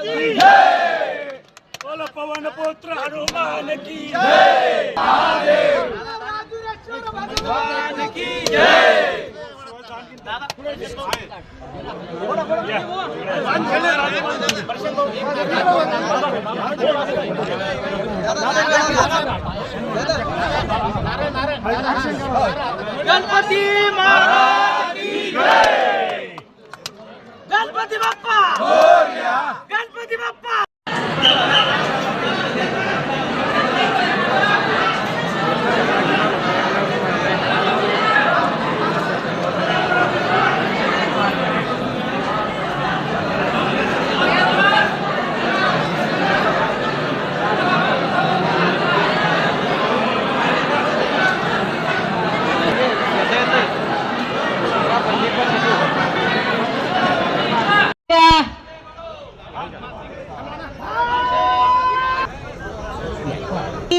की बोल पवन पुत्र हनुमान की भगवान की गणपती महाराज की जय. गणपती बाप्पा गणपती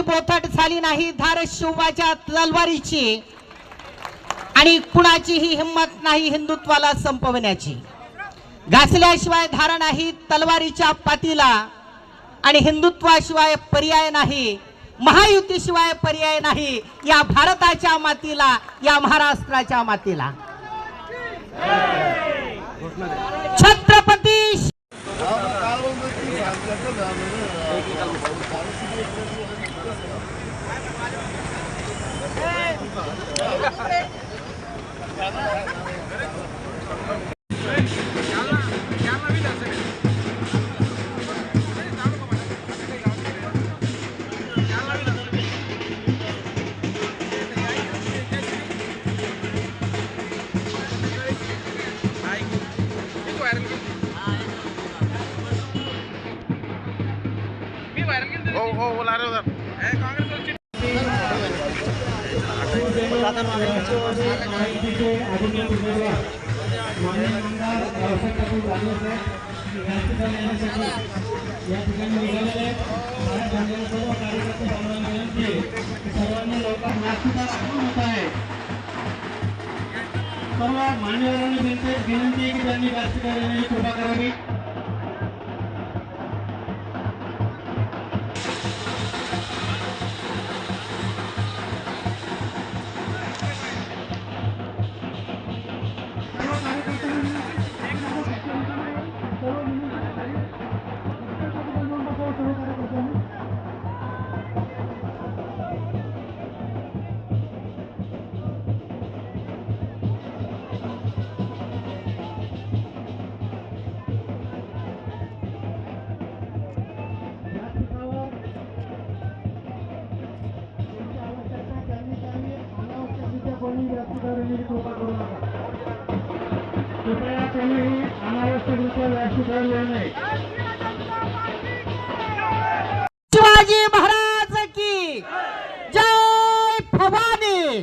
बोथट झाली नाही धारशिवाच्या तलवारीची. आणि कुणाचीही हिंमत नाही हिंदुत्वाला संपवण्याची. घासल्याशिवाय धार नाही तलवारीच्या पातीला. आणि हिंदुत्वाशिवाय पर्याय नाही महायुतीशिवाय पर्याय नाही या भारताच्या मातीला या महाराष्ट्राच्या मातीला. छत्रपती सर्व मान्यवरांनी विनंती विनंती आहे की त्यांनी व्यासपीठावर कृपा करावी कोणी व्यासपीठावर येण्याची कृपा करू नका कृपया कोणीही अनावश्यकरित्या व्याशी ठरले नाही शिवाजी महाराज की जय भवानी।